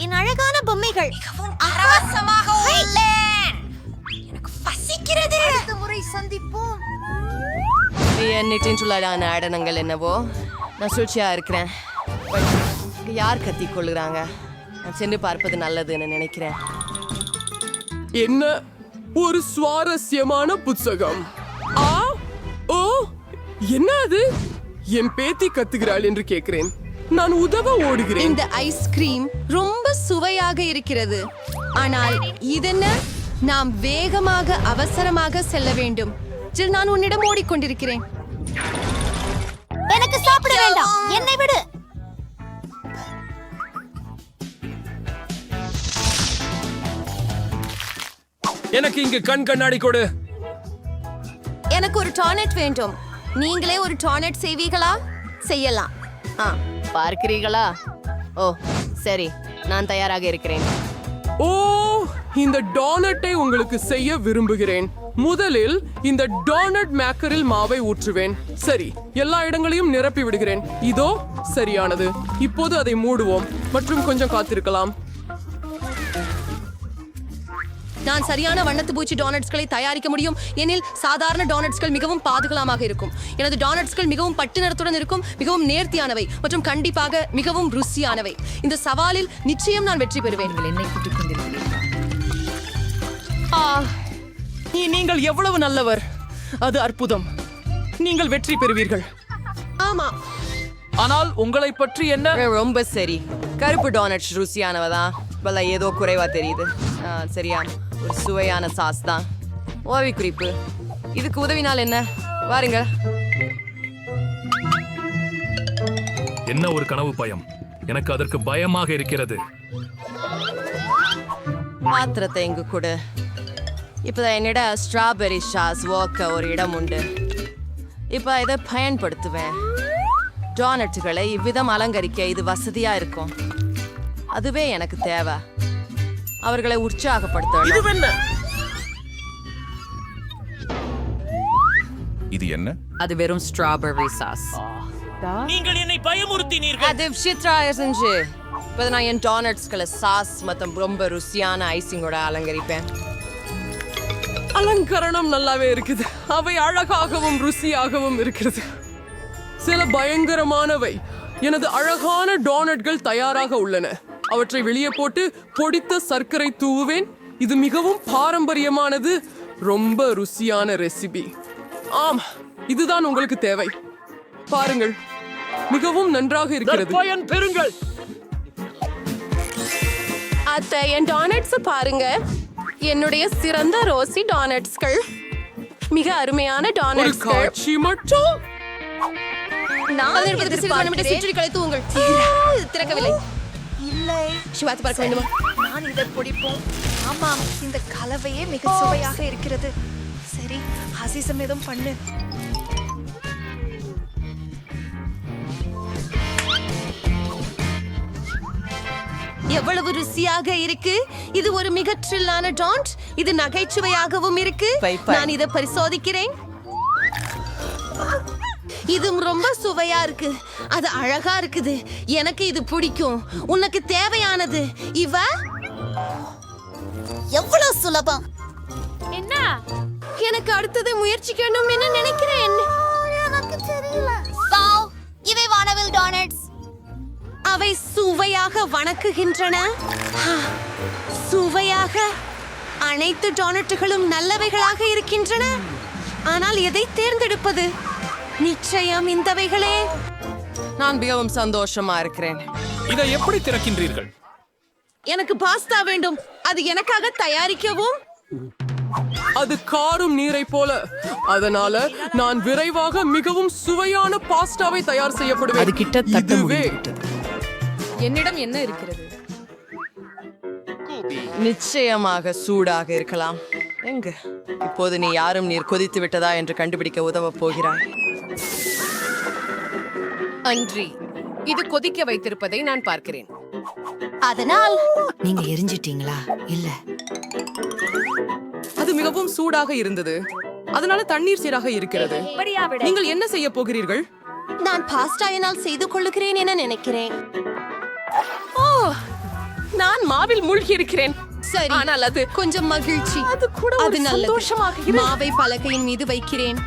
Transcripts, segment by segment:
என் அழகான பொம்மைகள். பரவசமாக உள்ளேன் எனக்கு பசிக்கிறது அடுத்த முறை சந்திப்போம். என்னிட்டுள்ளான ஆடனங்கள் என்னவோ. நான் சூழ்ச்சியா இருக்கிறேன். யார் கத்தி கொள்ளுறாங்க? நான் சென்று பார்ப்பது நல்லதுன்னு நினைக்கிறேன். என்ன? ஒரு சுவாரஸ்யமான புத்தகம். ஆ? ஓ? என்ன அது? என் பேத்தி கத்துகிறாள் என்று கேட்கிறேன். நான் உதவ ஓடுகிறேன். இந்த ஐஸ்கிரீம் ரொம்ப சுவையாக இருக்கிறது. ஆனால் இதென்ன? நாம் வேகமாக அவசரமாக செல்ல வேண்டும். ஜில் நான் உன்னிடம் ஓடிக்கொண்டிருக்கிறேன். எனக்கு சாப்பிட வேண்டாம். என்னை விடு. எனக்கு இங்கு கண் கண்ணாடி கொடு. எனக்கு ஒரு டானட் வேண்டும். நீங்களே ஒரு டானட் செய்வீங்களா செய்யலாம். ஆ. பார்க்கிறீர்களா? ஓ சரி நான் தயாராக இருக்கிறேன். ஓ இந்த டோனட்டை உங்களுக்கு செய்ய விரும்புகிறேன். முதலில் இந்த டோனட் மேக்கரில் மாவை ஊற்றுவேன். சரி எல்லா இடங்களையும் நிரப்பி விடுகிறேன். இதோ சரியானது. இப்போது அதை மூடுவோம். மற்றும் கொஞ்சம் காத்திருக்கலாம். நான் சரியான வண்ணத்து பூச்சி டோனட்ஸ்களை தயாரிக்க முடியும் எனில் சாதாரண டோனட்ஸ்கள் மிகவும் பாதுகாலமாக இருக்கும். எனது டோனட்ஸ்கள் மிகவும் பட்டு நிறத்துடன் இருக்கும் மிகவும் நேர்த்தியானவை மற்றும் கண்டிப்பாக மிகவும் ருசியானவை. இந்த சவாலில் நிச்சயம் நான் வெற்றி பெறுவேன். நீ- நீங்கள் எவ்வளவு நல்லவர். அது அற்புதம். நீங்கள் வெற்றி பெறுவீர்கள். ஆமா. ஆனால் உங்களை பற்றி என்ன? ரொம்ப சரி. கருப்பு டோனட் ருசியானவதான். பல ஏதோ குறைவா தெரியுது. ஆ, சரியா. ஒரு சுவையான சாஸ் தான். ஓவி குறிப்பு. இதுக்கு உதவினால் என்ன? வாருங்க என்ன ஒரு கனவு பயம்? எனக்கு அதற்கு பயமாக இருக்கிறது. பாத்திரத்தை இங்கு கொடு. இப்போதான் என்னிட ஸ்ட்ராபெரி சாஸ் ஓக்க ஒரு இடம் உண்டு. இப்போ இதை பயன்படுத்துவேன். டோனட்டுகளை இவ்விதம் அலங்கரிக்க இது வசதியா இருக்கும். அதுவே எனக்கு தேவை. அவர்களை உற்சாகப்படுத்தணும். இது என்ன? அது வெறும் ஸ்ட்ராபெரி சாஸ் நீங்கள் என்னை பயமுறுத்தினீர்கள். அது விசித்ரா செஞ்சு இப்போ நான் என் டோனட்ஸ்களை சாஸ் மற்றும் ரொம்ப ருசியான ஐசிங்கோட அலங்கரிப்பேன். அலங்கரணம் நல்லாவே இருக்குது. அவை அழகாகவும் ருசியாகவும் இருக்கிறது. சில பயங்கரமானவை. எனது அழகான டோனட்கள் தயாராக உள்ளன. அவற்றை வெளியே போட்டு பொடித்த சர்க்கரை தூவுவேன். இது மிகவும் பாரம்பரியமானது. ரொம்ப ருசியான ரெசிபி. ஆம் இதுதான் உங்களுக்கு தேவை. பாருங்கள் மிகவும் நன்றாக இருக்கிறது. பயன் பெறுங்கள். அத்தை என் டானட்ஸ் பாருங்க. என்னுடைய சிறந்த ரோசி டானட்ஸ்கள் மிக அருமையான ஒரு டானட்ஸ்கள் காட்சி மட்டும். நான் சுற்றி கலைத்து உங்கள் திறக்கவில்லை. இல்லை. சிவாத்து பார்க்க வேண்டுமா? நான் இதை பிடிப்போம். ஆமாம் இந்த கலவையே மிக சுவையாக இருக்கிறது. சரி அசிசம் எதுவும் பண்ணு. எவ்வளவு ருசியாக இருக்கு. இது ஒரு மிக ட்ரில்லான டான்ட் இது நகைச்சுவையாகவும் இருக்கு. நான் இதை பரிசோதிக்கிறேன். இது ரொம்ப சுவையா இருக்கு. அது அழகா இருக்குது. எனக்கு இது பிடிக்கும். உனக்கு தேவையானது. இவ? எவ்வளவு சுலபம். எனக்கு அடுத்தது முயற்சிக்கணும் என்று நினைக்கிறேன்? எனக்கு தெரியல. இவை வானவில் டானட்ஸ் அவை சுவையாக வணக்குகின்றன. சுவையாக அனைத்து டோனட்டுகளும் நல்லவைகளாக இருக்கின்றன. ஆனால் எதை தேர்ந்தெடுப்பது? நிச்சயம் இந்தவைகளே. நான் மிகவும் சந்தோஷமா இருக்கிறேன். இதை எப்படி திறக்கின்றீர்கள்? எனக்கு பாஸ்தா வேண்டும். அது எனக்காக தயாரிக்கவும். அது காரும் நீரை போல. அதனால நான் விரைவாக மிகவும் சுவையான பாஸ்டாவை தயார் செய்யப்படுவேன். அது கிட்டத்தட்ட என்னிடம் என்ன இருக்கிறது? நிச்சயமாக சூடாக இருக்கலாம். எங்க? இப்போது நீ யாரும் நீர் கொதித்து விட்டதா என்று கண்டுபிடிக்க உதவப் போகிறாய். அன்றி இது கொதிக்க வைத்திருப்பதை நான் பார்க்கிறேன். அதனால் நீங்க எரிஞ்சிட்டீங்களா? இல்ல. அது மிகவும் சூடாக இருந்தது. அதனால தண்ணீர் சீராக இருக்கிறது. நீங்கள் என்ன செய்ய போகிறீர்கள்? நான் பாஸ்டா என்னால் செய்து கொள்ளுகிறேன் என நினைக்கிறேன். ஓ நான் மாவில் மூழ்கி இருக்கிறேன். சரி. ஆனால் அது கொஞ்சம் மகிழ்ச்சி. அது கூட அது இரு. மாவை பலகையின் மீது வைக்கிறேன்.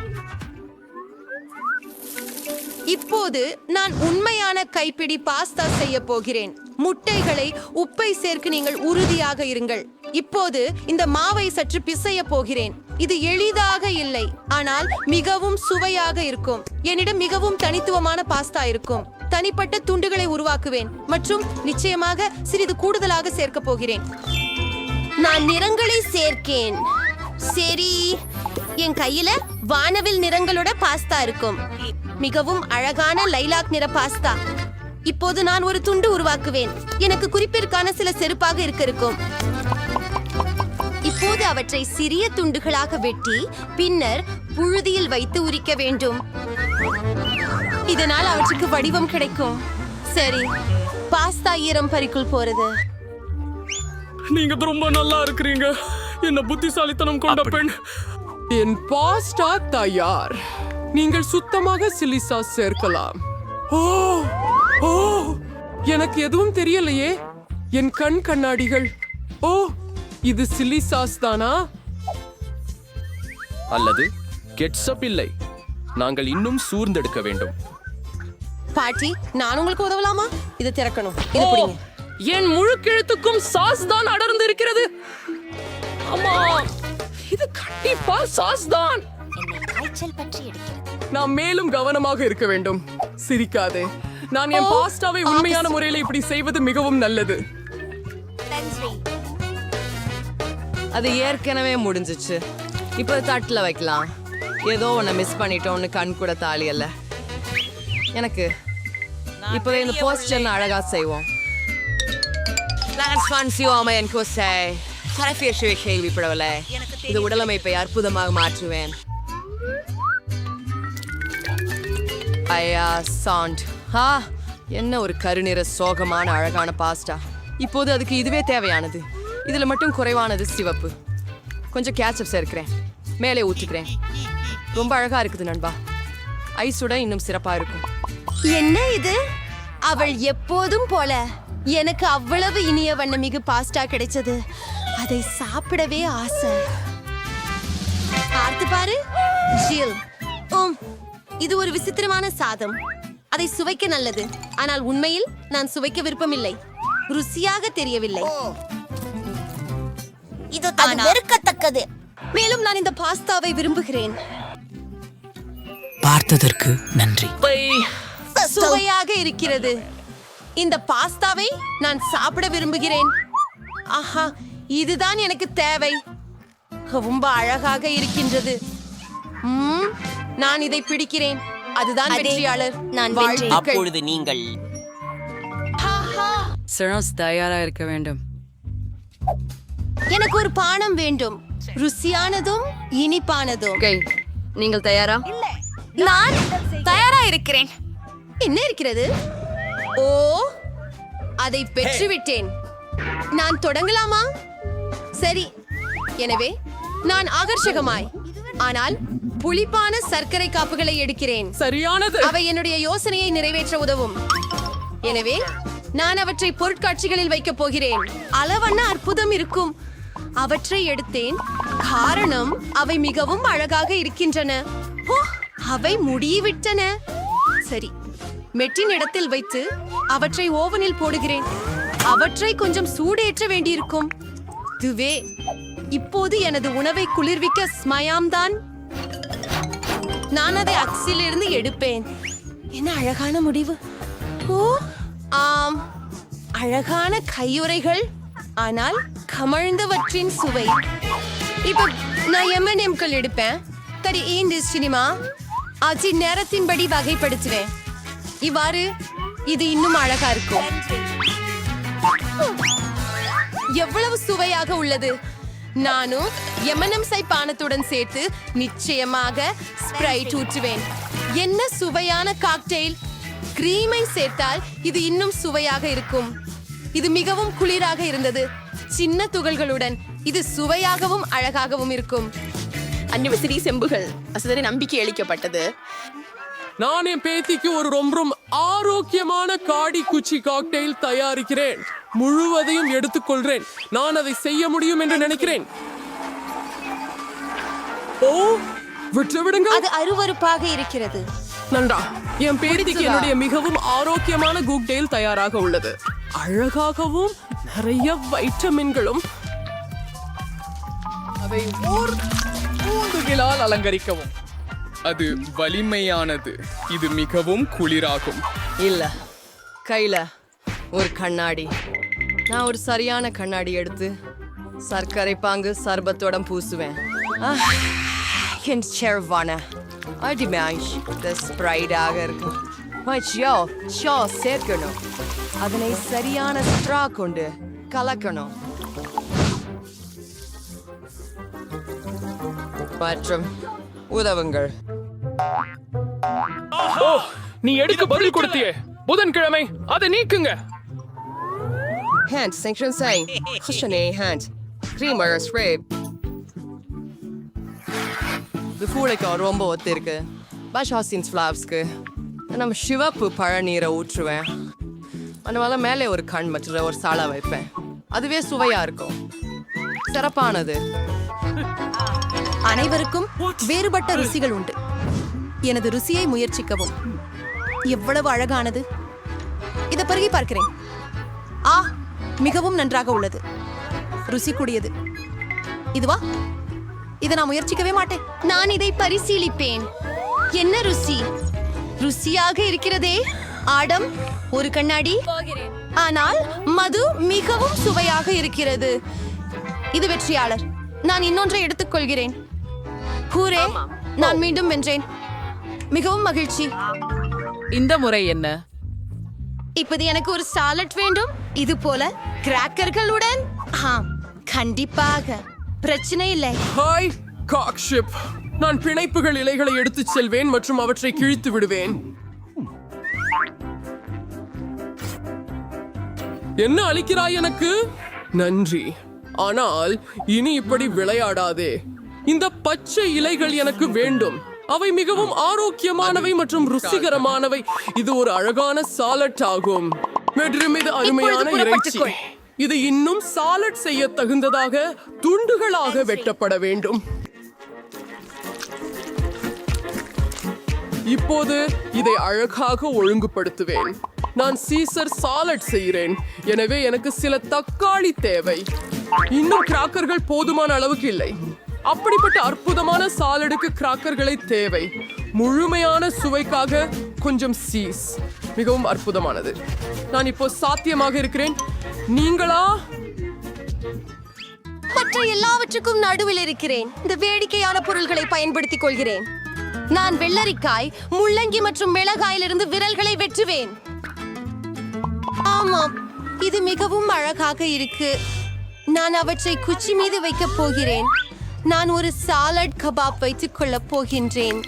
இப்போது நான் உண்மையான கைப்பிடி பாஸ்தா செய்ய போகிறேன். முட்டைகளை உப்பை சேர்க்க நீங்கள் உறுதியாக இருங்கள். இப்போது இந்த மாவை சற்று பிசைய போகிறேன். இது எளிதாக இல்லை ஆனால் மிகவும் சுவையாக இருக்கும். என்னிடம் மிகவும் தனித்துவமான பாஸ்தா இருக்கும். தனிப்பட்ட துண்டுகளை உருவாக்குவேன் மற்றும் நிச்சயமாக சிறிது கூடுதலாக சேர்க்க போகிறேன். நான் நிறங்களை சேர்க்கேன். சரி. என் கையில வானவில் நிறங்களோட பாஸ்தா இருக்கும். மிகவும் அழகான லைலாக் நிற பாஸ்தா. இப்போது நான் ஒரு துண்டு உருவாக்குவேன். எனக்கு குறிப்பிற்கான சில செருப்பாக இருக்க இருக்கும் இப்போது அவற்றை சிறிய துண்டுகளாக வெட்டி பின்னர் புழுதியில் வைத்து உரிக்க வேண்டும். இதனால் அவற்றுக்கு வடிவம் கிடைக்கும். சரி பாஸ்தா ஈரம் பறிக்குள் போறது. நீங்க ரொம்ப நல்லா இருக்கிறீங்க. என்ன புத்திசாலித்தனம் கொண்ட பெண். என் பாஸ்டா தயார். நீங்கள் சுத்தமாக சில்லி சாஸ் சேர்க்கலாம். ஓ ஓ எனக்கு எதுவும் தெரியலையே. என் கண் கண்ணாடிகள். ஓ இது சில்லி சாஸ் தானா? அல்லது கெட்சப் இல்லை. நாங்கள் இன்னும் சூர்ந்தெடுக்க வேண்டும். பாட்டி நான் உங்களுக்கு உதவலாமா? இதை திறக்கணும். இது ஓ, பிடிங்க. என் முழு கிழத்துக்கும் சாஸ் தான் அடர்ந்து இருக்கிறது ஆமா இது கண்டிப்பா சாஸ் தான். நாம் மேலும் கவனமாக இருக்க வேண்டும். சிரிக்காதே. நான் என் பாஸ்டாவை உண்மையான முறையில் இப்படி செய்வது மிகவும் நல்லது. அது ஏற்கனவே முடிஞ்சிச்சு. இப்போ தட்டுல வைக்கலாம். ஏதோ ஒன்று மிஸ் பண்ணிட்டோம்னு கண் கூட தாலி அல்ல. எனக்கு இப்போ இந்த போஸ்டர் அழகா செய்வோம். Lance fancy ஓமை என் கோசை தலைபேசியை கேள்விப்படவில்லை. இது உடலமைப்பை அற்புதமாக மாற்றுவேன். ஐயா சாண்ட். ஹா என்ன ஒரு கருநிற சோகமான அழகான பாஸ்டா. இப்போது அதுக்கு இதுவே தேவையானது. இதில் மட்டும் குறைவானது சிவப்பு. கொஞ்சம் கேச்சப் சேர்க்கிறேன் மேலே ஊற்றிக்கிறேன். ரொம்ப அழகா இருக்குது நண்பா. ஐஸோட இன்னும் சிறப்பாக இருக்கும். என்ன இது? அவள் எப்போதும் போல. எனக்கு அவ்வளவு இனிய வண்ணமிகு பாஸ்டா கிடைச்சது. அதை சாப்பிடவே ஆசை. பார்த்து பாரு ஜில். உம் இது ஒரு விசித்திரமான சாதம். அதை சுவைக்க நல்லது. ஆனால் உண்மையில் நான் சுவைக்க விருப்பமில்லை. ருசியாக தெரியவில்லை. இது வெறுக்கத்தக்கது. மேலும் நான் இந்த பாஸ்தாவை விரும்புகிறேன். பார்த்ததற்கு நன்றி. சுவையாக இருக்கிறது. இந்த பாஸ்தாவை நான் சாப்பிட விரும்புகிறேன். ஆஹா இதுதான் எனக்கு தேவை. ரொம்ப அழகாக இருக்கின்றது. நான் இதை பிடிக்கிறேன். அதுதான் வெற்றியாளர். நான். அப்பொழுது நீங்கள். தயாரா இருக்க வேண்டும். எனக்கு ஒரு பானம் வேண்டும். ருசியானதும் இனிப்பானதும். நீங்கள் தயாரா? நான் தயாரா இருக்கிறேன். என்ன இருக்கிறது? ஓ அதை பெற்றுவிட்டேன். நான் தொடங்கலாமா? சரி. எனவே நான் ஆகர்ஷகமாய். ஆனால் புளிப்பான சர்க்கரை காப்புகளை எடுக்கிறேன். சரியானது. அவை என்னுடைய யோசனையை நிறைவேற்ற உதவும். எனவே நான் அவற்றை பொருட்காட்சிகளில் வைக்கப் போகிறேன். அளவண்ண அற்புதம் இருக்கும். அவற்றை எடுத்தேன். காரணம் அவை மிகவும் அழகாக இருக்கின்றன. அவை முடிவிட்டன. சரி மெட்டின் இடத்தில் வைத்து அவற்றை ஓவனில் போடுகிறேன். அவற்றை கொஞ்சம் சூடேற்ற வேண்டியிருக்கும். இதுவே இப்போது எனது உணவை குளிர்விக்க ஸ்மயாம்தான். நான் அதை அக்ஸிலிருந்து எடுப்பேன். என்ன அழகான முடிவு. ஓ ஆம். அழகான கையுறைகள் ஆனால் கமழ்ந்தவற்றின் சுவை. இப்போ நான் எம்என்எம்கள் எடுப்பேன். சரி ஏன் சினிமா. ஆச்சி நேரத்தின்படி வகைப்படுத்துவேன். இவ்வாறு இது இன்னும் அழகா இருக்கும். எவ்வளவு சுவையாக உள்ளது? நானும் எமனம்சை பானத்துடன் சேர்த்து நிச்சயமாக ஸ்ப்ரைட் ஊற்றுவேன். என்ன சுவையான காக்டெயில் கிரீமை சேர்த்தால் இது இன்னும் சுவையாக இருக்கும். இது மிகவும் குளிராக இருந்தது. சின்ன துகள்களுடன் இது சுவையாகவும் அழகாகவும் இருக்கும். அந்நிவசிரி செம்புகள். அசதரி நம்பிக்கை அளிக்கப்பட்டது. நான் என் பேத்திக்கு ஒரு ரொம்ப ரொம்ப ஆரோக்கியமான காடி குச்சி காக்டெயில் தயாரிக்கிறேன். முழுவதையும் எடுத்துக்கொள்கிறேன். நான் அதை செய்ய முடியும் என்று நினைக்கிறேன். ஓ விட்டு விடுங்க. அது அருவருப்பாக இருக்கிறது. நன்றா. என் பேத்திக்கு என்னுடைய மிகவும் ஆரோக்கியமான கூக்டெயில் தயாராக உள்ளது. அழகாகவும் நிறைய வைட்டமின்களும் அதை ஓர் பூந்துகளால் அலங்கரிக்கவும். அது வலிமையானது. இது மிகவும் குளிராகும். இல்ல. கையில ஒரு கண்ணாடி. நான் ஒரு சரியான கண்ணாடி எடுத்து சர்க்கரை பாங்கு சர்பத்தோட பூசுவேன். ஆஹ், என் செவ்வான அடிமேஷ் ஸ்ப்ரைடாக இருக்கும் ஷோ ஷோ சேர்க்கணும். அதனை சரியான ஸ்ட்ரா கொண்டு கலக்கணும். மற்றும் உதவுங்கள். நீ எடுக்க பதில் கொடுத்தியே. புதன்கிழமை அதை நீக்குங்க. Hand sanction saying, Kushane hand, creamer spray. இது பூளைக்கு ரொம்ப ஒத்து இருக்கு பஷாசின்ஸ் ஃப்ளாப்ஸ்க்கு நம்ம சிவப்பு பழநீரை ஊற்றுவேன். அதனால மேலே ஒரு கண் மற்றும் ஒரு சாலை வைப்பேன். அதுவே சுவையா இருக்கும். சிறப்பானது. அனைவருக்கும் வேறுபட்ட ருசிகள் உண்டு. எனது ருசியை முயற்சிக்கவும். எவ்வளவு அழகானது. இதை பருகி பார்க்கிறேன். ஆ மிகவும் நன்றாக உள்ளது. ருசி கூடியது. இதுவா? இதை நான் முயற்சிக்கவே மாட்டேன். நான் இதை பரிசீலிப்பேன். என்ன ருசி? ருசியாக இருக்கிறதே. ஆடம் ஒரு கண்ணாடி. ஆனால் மது மிகவும் சுவையாக இருக்கிறது. இது வெற்றியாளர். நான் இன்னொன்றை எடுத்துக்கொள்கிறேன். ஹூரே நான் மீண்டும் வென்றேன். மிகவும் மகிழ்ச்சி. இந்த முறை என்ன? இப்போது எனக்கு ஒரு சாலட் வேண்டும். இது போல கிராக்கர்களுடன்? ஆம் கண்டிப்பாக. பிரச்சனை இல்லை. ஹாய் காக்ஷிப். நான் பிணைப்புகள் இலைகளை எடுத்துச் செல்வேன் மற்றும் அவற்றை கிழித்து விடுவேன். என்ன அளிக்கிறாய் எனக்கு? நன்றி. ஆனால் இனி இப்படி விளையாடாதே. இந்த பச்சை இலைகள் எனக்கு வேண்டும். அவை மிகவும் ஆரோக்கியமானவை மற்றும் ருசிகரமானவை. இது ஒரு அழகான சாலட் ஆகும். மற்றும் இது அருமையான இறைச்சி. இது இன்னும் சாலட் செய்ய தகுந்ததாக துண்டுகளாக வெட்டப்பட வேண்டும். இப்போது இதை அழகாக ஒழுங்குபடுத்துவேன். நான் சீசர் சாலட் செய்கிறேன். எனவே எனக்கு சில தக்காளி தேவை. இன்னும் கிராக்கர்கள் போதுமான அளவுக்கு இல்லை. அப்படிப்பட்ட அற்புதமான சாலடுக்கு கிராக்கர்களை தேவை. முழுமையான சுவைக்காக கொஞ்சம் சீஸ். மிகவும் அற்புதமானது. நான் இப்போ சாத்தியமாக இருக்கிறேன். நீங்களா? மற்ற எல்லாவற்றுக்கும் நடுவில் இருக்கிறேன். இந்த வேடிக்கையான பொருள்களை பயன்படுத்திக் கொள்கிறேன். நான் வெள்ளரிக்காய் முள்ளங்கி மற்றும் மிளகாயிலிருந்து விரல்களை வெட்டுவேன். ஆமாம் இது மிகவும் அழகாக இருக்கு. நான் அவற்றை குச்சி மீது வைக்கப் போகிறேன். நான் ஒரு சாலட் கபாப் வைத்துக் கொள்ளப் போகின்றேன்.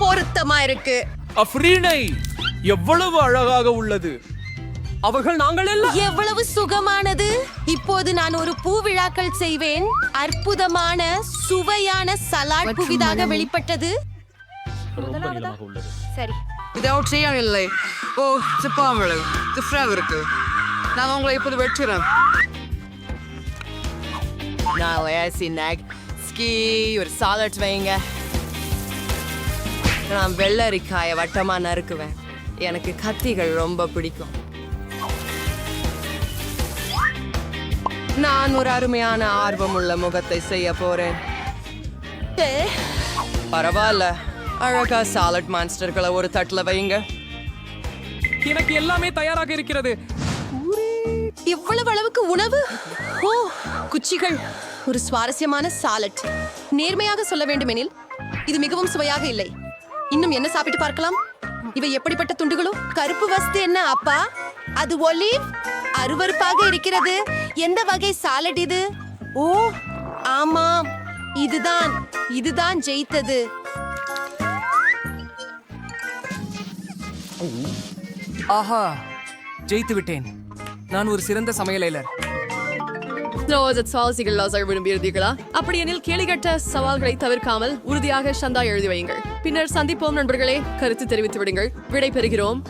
பொருத்தமா இருக்கு. அஃப்ரீனை எவ்வளவு அழகாக உள்ளது. அவர்கள் நாங்கள் எல்லாம் எவ்வளவு சுகமானது. இப்போது நான் ஒரு பூ விழாக்கள் செய்வேன். அற்புதமான சுவையான சலாட் புதிதாக வெளிப்பட்டது. சரி. இது அவர் செய்யவில்லை. ஓ சிப்பாமலை. டிஃப்ரெண்ட் இருக்கு நான் உங்களை இப்போது வெட்டுறேன். நான் ஏசி நாக் ஸ்கீ ஒரு சாலட் வைங்க நான் வெள்ளரிக்காயை வட்டமா நறுக்குவேன் எனக்கு கத்திகள் ரொம்ப பிடிக்கும். நான் ஒரு அருமையான ஆர்வமுள்ள முகத்தை செய்ய போறேன். பரவாயில்ல. அழகா சாலட் மான்ஸ்டர்களை ஒரு தட்டுல வைங்க எனக்கு எல்லாமே தயாராக இருக்கிறது. இவ்வளவு அளவுக்கு உணவு? ஓ குச்சிகள் ஒரு சுவாரஸ்யமான சாலட் நேர்மையாக சொல்ல வேண்டுமெனில் இது மிகவும் சுவையாக இல்லை. இன்னும் என்ன சாப்பிட்டு பார்க்கலாம்? இவை எப்படிப்பட்ட துண்டுகளோ? கருப்பு வஸ்து என்ன அப்பா? அது ஒலிவ்? அருவருப்பாக இருக்கிறது. எந்த வகை சாலட் இது? ஓ ஆமாம். இதுதான் இதுதான் ஜெயித்தது. ஆஹா ஜெயித்து விட்டேன் நான் ஒரு சிறந்த சமையலாளர் சுவாரசிகள் விரும்பியிருந்தீர்களா அப்படியெனில் கேளிகட்ட சவால்களை தவிர்க்காமல் உறுதியாக சந்தா எழுதி வையுங்கள். பின்னர் சந்திப்போம் நண்பர்களே. கருத்து தெரிவித்து விடுங்கள். விடை பெறுகிறோம்